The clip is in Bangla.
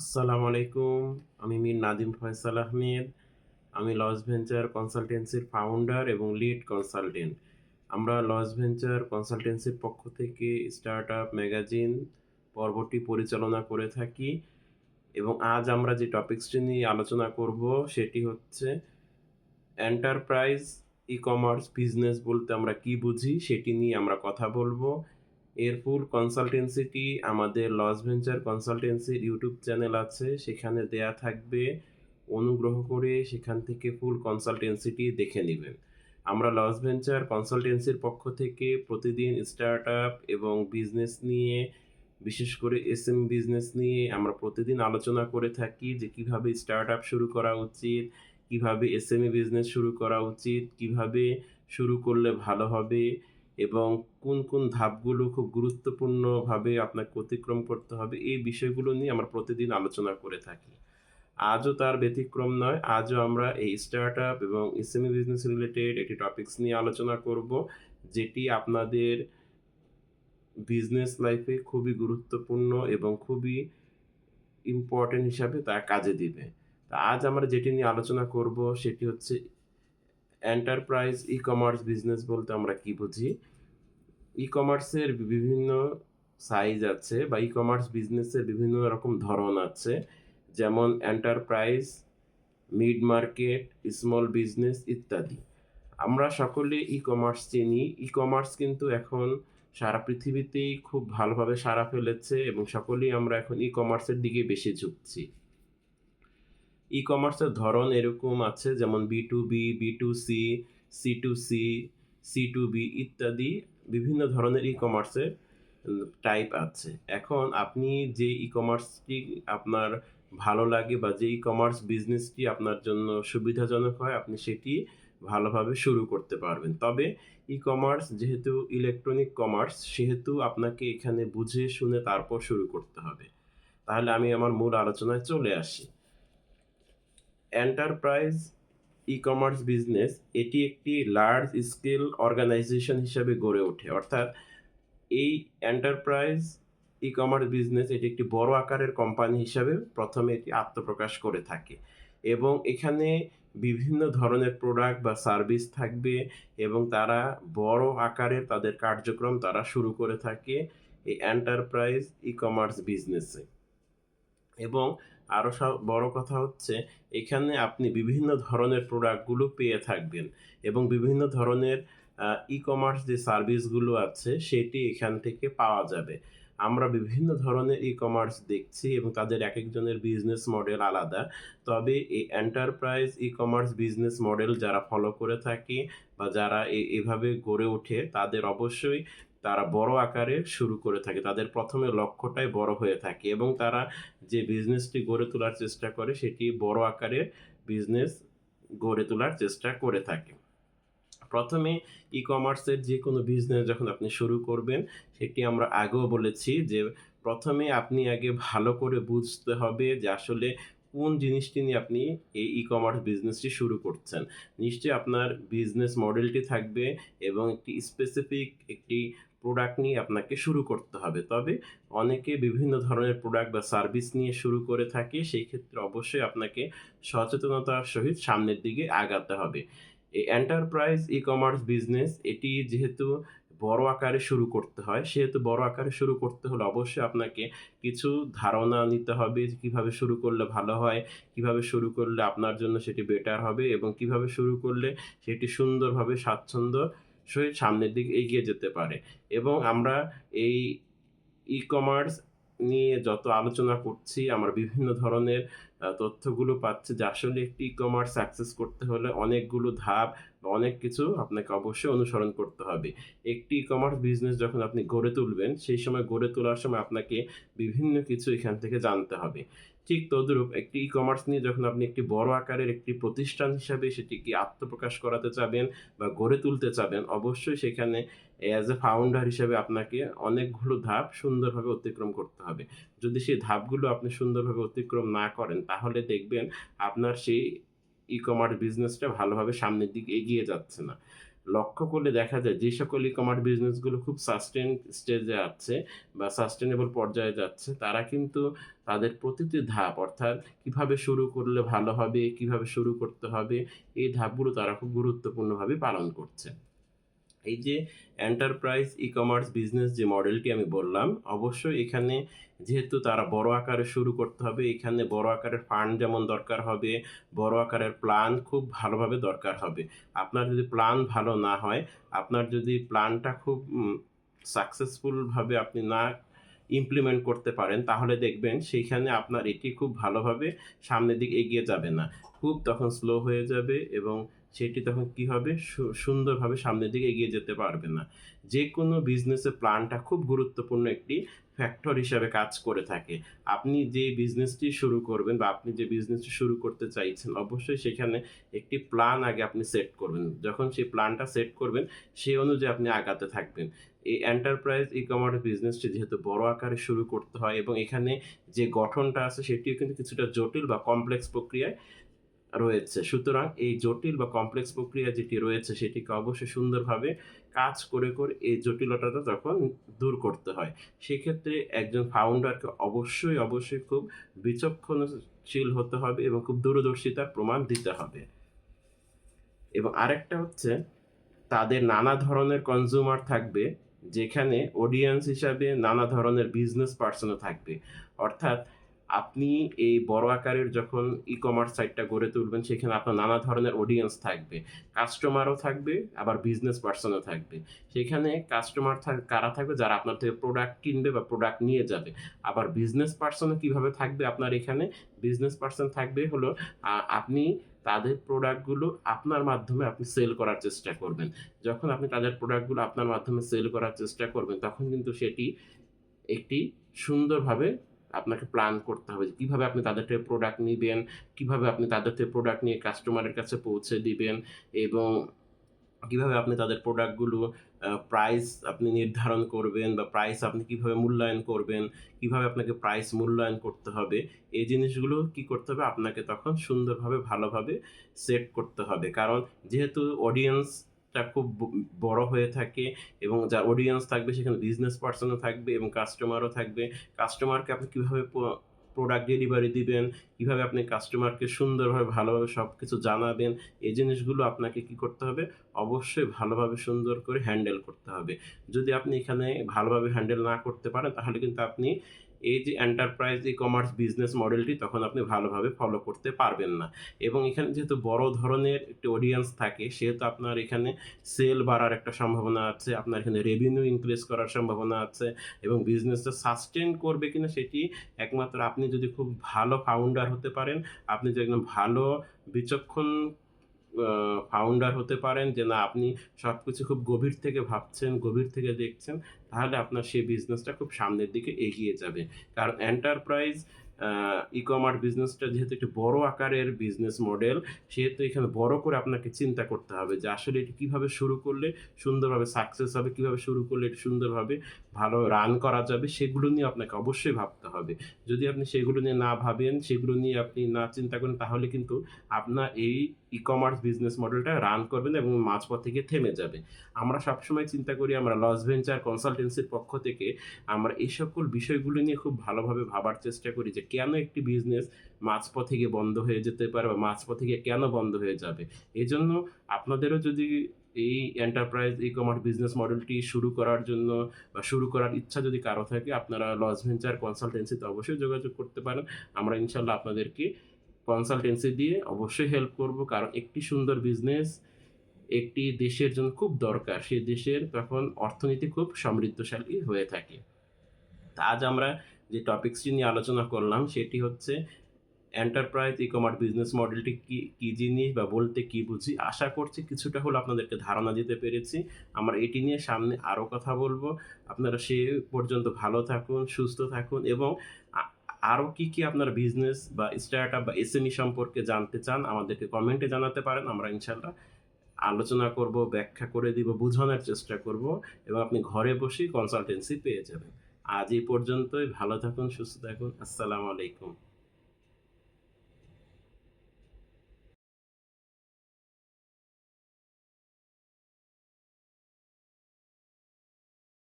আসসালামু আলাইকুম। আমি মীর নাদিম ফয়সাল আহমেদ। আমি লস ভেঞ্চার কনসালটেন্সির ফাউন্ডার এবং লিড কনসালটেন্ট আমরা লস ভেঞ্চার কনসালটেন্সির পক্ষ থেকে স্টার্ট আপ ম্যাগাজিন পর্বটি পরিচালনা করে থাকি এবং আজ আমরা যে টপিক্সটি নিয়ে আলোচনা করব সেটি হচ্ছে এন্টারপ্রাইজ ই কমার্স বিজনেস বলতে আমরা কি বুঝি সেটি নিয়ে আমরা কথা বলব। এর ফুল কনসালটেন্সিটি আমাদের লস ভেঞ্চার কনসালটেন্সির ইউটিউব চ্যানেল আছে। সেখানে দেয়া থাকবে। অনুগ্রহ করে সেখান থেকে ফুল কনসালটেন্সিটি দেখে নেবেন। আমরা লস ভেঞ্চার কনসালটেন্সির পক্ষ থেকে প্রতিদিন স্টার্ট আপ এবং বিজনেস নিয়ে, বিশেষ করে এস এম বিজনেস নিয়ে আমরা প্রতিদিন আলোচনা করে থাকি যে কীভাবে স্টার্ট আপ শুরু করা উচিত, কীভাবে এসএমই বিজনেস শুরু করা উচিত, কীভাবে শুরু করলে ভালো হবে এবং কোন কোন ধাপগুলো খুব গুরুত্বপূর্ণভাবে আপনাকে অতিক্রম করতে হবে, এই বিষয়গুলো নিয়ে আমরা প্রতিদিন আলোচনা করে থাকি। আজও তার ব্যতিক্রম নয়, আজও আমরা এই স্টার্ট আপ এবং এসএমই বিজনেস রিলেটেড একটি টপিকস নিয়ে আলোচনা করব, যেটি আপনাদের বিজনেস লাইফে খুবই গুরুত্বপূর্ণ এবং খুবই ইম্পর্টেন্ট হিসাবে তা কাজে দিবে। তা আজ আমরা যেটি নিয়ে আলোচনা করব, সেটি হচ্ছে এন্টারপ্রাইজ ই কমার্স বিজনেস বলতে আমরা কি বুঝি? ই কমার্সের বিভিন্ন সাইজ আছে বা ই কমার্স বিজনেসের বিভিন্ন রকম ধরন আছে। যেমন enterprise mid market small business ইত্যাদি। আমরা সকলে ই কমার্স চিনি। ই কমার্স কিন্তু এখন সারা পৃথিবীতেই খুব ভালোভাবে সারা ফেলেছে এবং সকলেই আমরা এখন ই কমার্সের দিকে বেশি ঝুঁকছি। ই কমার্সের ধরন এরকম আছে, যেমন B to B B to C C to C C to B ইত্যাদি বিভিন্ন ধরনের ই কমার্সের টাইপ আছে। এখন আপনি যে ই কমার্সটি আপনার ভালো লাগে বা যে ই কমার্স বিজনেসটি আপনার জন্য সুবিধাজনক হয়, আপনি সেটি ভালোভাবে শুরু করতে পারবেন। তবে ই কমার্স যেহেতু ইলেকট্রনিক কমার্স সেহেতু আপনাকে এখানে বুঝে শুনে তারপর শুরু করতে হবে। তাহলে আমি আমার মূল আলোচনায় চলে আসি। এন্টারপ্রাইজ ই কমার্স বিজনেস এটি একটি লার্জ স্কেল অর্গানাইজেশন হিসেবে গড়ে ওঠে। অর্থাৎ এই এন্টারপ্রাইজ ই কমার্স বিজনেস এটি একটি বড় আকারের কোম্পানি হিসাবে প্রথমে এটি আত্মপ্রকাশ করে থাকে। এবং এখানে বিভিন্ন ধরনের প্রোডাক্ট বা সার্ভিস থাকবে এবং তারা বড় আকারে তাদের কার্যক্রম তারা শুরু করে থাকে এই এন্টারপ্রাইজ ই কমার্স বিজনেসে এবং আরও বড় কথা হচ্ছে, এখানে আপনি বিভিন্ন ধরনের প্রোডাক্টগুলো পেয়ে থাকবেন এবং বিভিন্ন ধরনের ই কমার্স যে সার্ভিসগুলো আছে সেটি এখান থেকে পাওয়া যাবে। আমরা বিভিন্ন ধরনের ই কমার্স দেখছি এবং তাদের এক একজনের বিজনেস মডেল আলাদা। তবে এই enterprise e commerce business model যারা ফলো করে থাকে বা যারা এভাবে গড়ে ওঠে, তাদের অবশ্যই তারা বড় আকারে শুরু করে থাকে। তাদের প্রথমে লক্ষ্যটাই বড় হয়ে থাকে এবং তারা যে বিজনেসটি গড়ে তোলার চেষ্টা করে, সেটি বড় আকারে বিজনেস গড়ে তোলার চেষ্টা করে থাকে। প্রথমে ই কমার্সের যে কোনো বিজনেস যখন আপনি শুরু করবেন, সেটি আমরা আগেও বলেছি যে প্রথমে আপনি আগে ভালো করে বুঝতে হবে যে আসলে কোন জিনিসটি নিয়ে আপনি এই ই কমার্স বিজনেসটি শুরু করছেন। নিশ্চয়ই আপনার বিজনেস মডেলটি থাকবে এবং একটি স্পেসিফিক একটি প্রোডাক্ট নিয়ে আপনাকে শুরু করতে হবে। তবে অনেকে বিভিন্ন ধরনের প্রোডাক্ট বা সার্ভিস নিয়ে শুরু করে থাকে, সেই ক্ষেত্রে অবশ্যই আপনাকে সচেতনতার সহিত সামনের দিকে আগাতে হবে। এই এন্টারপ্রাইজ ই কমার্স বিজনেস এটি যেহেতু বড় আকারে শুরু করতে হয়, সেহেতু বড় আকারে শুরু করতে হলে অবশ্যই আপনাকে কিছু ধারণা নিতে হবে কীভাবে শুরু করলে ভালো হয়, কীভাবে শুরু করলে আপনার জন্য সেটি বেটার হবে এবং কীভাবে শুরু করলে সেটি সুন্দরভাবে, স্বাচ্ছন্দ্য সহিত সামনের দিকে এগিয়ে যেতে পারে। এবং আমরা এই ই কমার্স নিয়ে যত আলোচনা করছি, আমরা বিভিন্ন ধরনের তথ্যগুলো পাচ্ছি যে আসলে একটি ই কমার্স অ্যাক্সেস করতে হলে অনেকগুলো ধাপ অনেক কিছু আপনাকে অবশ্যই অনুসরণ করতে হবে। একটি ই কমার্স বিজনেস যখন আপনি গড়ে তুলবেন, সেই সময় গড়ে তোলার সময় আপনাকে বিভিন্ন কিছু এখান থেকে জানতে হবে। ঠিক তদ্রূপ একটি ই কমার্স নিয়ে যখন আপনি একটি বড় আকারের একটি প্রতিষ্ঠান হিসাবে সেটিকে আত্মপ্রকাশ করাতে চাবেন বা গড়ে তুলতে চাবেন, অবশ্যই সেখানে অ্যাজ এ ফাউন্ডার হিসেবে আপনাকে অনেকগুলো ধাপ সুন্দরভাবে অতিক্রম করতে হবে। যদি সেই ধাপগুলো আপনি সুন্দরভাবে অতিক্রম না করেন, তাহলে দেখবেন আপনার সেই ই কমার্স বিজনেসটা ভালোভাবে সামনের দিকে এগিয়ে যাচ্ছে না। লক্ষ্য করলে দেখা যায় যে সকল ই কমার্স বিজনেসগুলো খুব সাস্টেন স্টেজে আছে বা সাস্টেনেবল পর্যায়ে যাচ্ছে, তারা কিন্তু তাদের প্রতিটি ধাপ, অর্থাৎ কীভাবে শুরু করলে ভালো হবে, কীভাবে শুরু করতে হবে, এই ধাপগুলো তারা খুব গুরুত্বপূর্ণভাবে পালন করছে। এই যে এন্টারপ্রাইজ ই কমার্স বিজনেস যে মডেলটি আমি বললাম, অবশ্যই এখানে যেহেতু তারা বড় আকারে শুরু করতে হবে, এখানে বড় আকারের ফান্ড যেমন দরকার হবে, বড় আকারের প্ল্যান খুব ভালোভাবে দরকার হবে। আপনার যদি প্ল্যান ভালো না হয়, আপনার যদি প্ল্যানটা খুব সাকসেসফুলভাবে আপনি না ইমপ্লিমেন্ট করতে পারেন, তাহলে দেখবেন সেইখানে আপনার এটি খুব ভালোভাবে সামনের দিকে এগিয়ে যাবে না। খুব তখন স্লো হয়ে যাবে এবং সেটি তখন কি হবে? সুন্দরভাবে সামনের দিকে এগিয়ে যেতে পারবে না। যে কোনো বিজনেসের প্ল্যানটা খুব গুরুত্বপূর্ণ একটি ফ্যাক্টর হিসাবে কাজ করে থাকে। আপনি যে বিজনেসটি শুরু করবেন বা আপনি যে বিজনেসটি শুরু করতে চাইছেন, অবশ্যই সেখানে একটি প্ল্যান আগে আপনি সেট করবেন। যখন সেই প্ল্যানটা সেট করবেন সেই অনুযায়ী আপনি আগাতে থাকবেন। এই এন্টারপ্রাইজ ই কমার্স বিজনেসটি যেহেতু বড় আকারে শুরু করতে হয় এবং এখানে যে গঠনটা আছে, সেটিও কিন্তু কিছুটা জটিল বা কমপ্লেক্স প্রক্রিয়ায় রয়েছে। সুতরাং এই জটিল বা কমপ্লেক্স প্রক্রিয়া যেটি রয়েছে সেটিকে অবশ্যই সুন্দরভাবে কাজ করে করে এই জটিলতাটা তখন দূর করতে হয়। সেক্ষেত্রে একজন ফাউন্ডারকে অবশ্যই অবশ্যই খুব বিচক্ষণশীল হতে হবে এবং খুব দূরদর্শিতার প্রমাণ দিতে হবে। এবং আরেকটা হচ্ছে তাদের নানা ধরনের কনজিউমার থাকবে, যেখানে অডিয়েন্স হিসাবে নানা ধরনের বিজনেস পার্সনও থাকবে। অর্থাৎ আপনি এই বড় আকারের যখন ই কমার্স সাইটটা গড়ে তুলবেন, সেখানে আপনার নানা ধরনের অডিয়েন্স থাকবে। কাস্টমারও থাকবে, আবার বিজনেস পার্সনও থাকবে। সেখানে কাস্টমার কারা থাকবে? যারা আপনার থেকে প্রোডাক্ট কিনবে বা প্রোডাক্ট নিয়ে যাবে। আবার বিজনেস পার্সনও কীভাবে থাকবে আপনার এখানে? বিজনেস পার্সন থাকবে হলো আপনি তাদের প্রোডাক্টগুলো আপনার মাধ্যমে আপনি সেল করার চেষ্টা করবেন। যখন আপনি তাদের প্রোডাক্টগুলো আপনার মাধ্যমে সেল করার চেষ্টা করবেন, তখন কিন্তু সেটি একটি সুন্দরভাবে আপনাকে প্ল্যান করতে হবে যে কীভাবে আপনি তাদের থেকে প্রোডাক্ট নেবেন, কীভাবে আপনি তাদের থেকে প্রোডাক্ট নিয়ে কাস্টমারের কাছে পৌঁছে দিবেন এবং কীভাবে আপনি তাদের প্রোডাক্টগুলো প্রাইস আপনি নির্ধারণ করবেন বা প্রাইস আপনি কীভাবে মূল্যায়ন করবেন, কীভাবে আপনাকে প্রাইস মূল্যায়ন করতে হবে, এই জিনিসগুলো কি করতে হবে? আপনাকে তখন সুন্দরভাবে, ভালোভাবে সেট করতে হবে। কারণ যেহেতু অডিয়েন্সটা খুব বড় হয়ে থাকে এবং যার অডিয়েন্স থাকবে সেখানে বিজনেস পার্সনও থাকবে এবং কাস্টমারও থাকবে। কাস্টমারকে আপনি কীভাবে প্রোডাক্ট ডেলিভারি দিবেন, কীভাবে আপনি কাস্টমারকে সুন্দরভাবে, ভালোভাবে সব কিছু জানাবেন, এই জিনিসগুলো আপনাকে কি করতে হবে? অবশ্যই ভালোভাবে সুন্দর করে হ্যান্ডেল করতে হবে। যদি আপনি এখানে ভালোভাবে হ্যান্ডেল না করতে পারেন, তাহলে কিন্তু আপনি এই যে এন্টারপ্রাইজ ই কমার্স বিজনেস মডেলটি তখন আপনি ভালোভাবে ফলো করতে পারবেন না। এবং এখানে যেহেতু বড় ধরনের একটি অডিয়েন্স থাকে, সেহেতু আপনার এখানে সেল বাড়ার একটা সম্ভাবনা আছে, আপনার এখানে রেভিনিউ ইনক্রিজ করার সম্ভাবনা আছে, এবং বিজনেসটা সাস্টেন করবে কিনা সেটি একমাত্র আপনি যদি খুব ভালো ফাউন্ডার হতে পারেন, আপনি যদি একদম ভালো বিচক্ষণ ফাউন্ডার হতে পারেন যে, না, আপনি সব কিছু খুব গভীর থেকে ভাবছেন, গভীর থেকে দেখছেন, তাহলে আপনার সেই বিজনেসটা খুব সামনের দিকে এগিয়ে যাবে। কারণ এন্টারপ্রাইজ ই কমার্স বিজনেসটা যেহেতু একটি বড় আকারের বিজনেস মডেল সেহেতু এখানে বড় করে আপনাকে চিন্তা করতে হবে যে, আসলে এটি কীভাবে শুরু করলে সুন্দরভাবে সাকসেস হবে, কীভাবে শুরু করলে এটি সুন্দরভাবে ভালো রান করা যাবে, সেগুলো নিয়ে আপনাকে অবশ্যই ভাবতে হবে। যদি আপনি সেগুলো নিয়ে না ভাবেন, সেগুলো নিয়ে আপনি না চিন্তা করেন, তাহলে কিন্তু আপনার এই ই কমার্স বিজনেস মডেলটা রান করবেন এবং মাঝপথ থেকে থেমে যাবে। আমরা সবসময় চিন্তা করি আমরা লস ভেঞ্চার কনসালটেন্সির পক্ষ থেকে আমরা এই সকল বিষয়গুলো নিয়ে খুব ভালোভাবে ভাবার চেষ্টা করি যে কেন একটি বিজনেস মাঝপথে গিয়ে বন্ধ হয়ে যেতে পারে বা মাঝপথে গিয়ে কেন বন্ধ হয়ে যাবে? এই জন্য আপনাদেরও যদি এই এন্টারপ্রাইজ ই কমার্স বিজনেস মডেলটি শুরু করার জন্য বা শুরু করার ইচ্ছা যদি কারও থাকে, আপনারা লস ভেঞ্চার কনসালটেন্সিতে অবশ্যই যোগাযোগ করতে পারেন। আমরা ইনশাল্লাহ আপনাদেরকে কনসালটেন্সি দিয়ে অবশ্যই হেল্প করব, কারণ একটি সুন্দর বিজনেস একটি দেশের জন্য খুব দরকার। সেই দেশের তখন অর্থনীতি খুব সমৃদ্ধশালী হয়ে থাকে। আজ আমরা যে টপিক্সটি নিয়ে আলোচনা করলাম, সেটি হচ্ছে এন্টারপ্রাইজ ই কমার্স বিজনেস মডেলটি কী কী জিনিস বা বলতে কি বুঝি? আশা করছি কিছুটা হলো আপনাদেরকে ধারণা দিতে পেরেছি। আমরা এটি নিয়ে সামনে আরও কথা বলব। আপনারা সে পর্যন্ত ভালো থাকুন, সুস্থ থাকুন এবং আরও কি কি আপনার বিজনেস বা স্টার্ট আপ বা এসএমই সম্পর্কে জানতে চান, আমাদেরকে কমেন্টে জানাতে পারেন। আমরা ইনশাল্লাহ আলোচনা করব, ব্যাখ্যা করে দিব, বোঝানোর চেষ্টা করব এবং আপনি ঘরে বসেই কনসালটেন্সি পেয়ে যাবেন। আজ এই পর্যন্তই। ভালো থাকুন, সুস্থ থাকুন। আসসালামু আলাইকুম।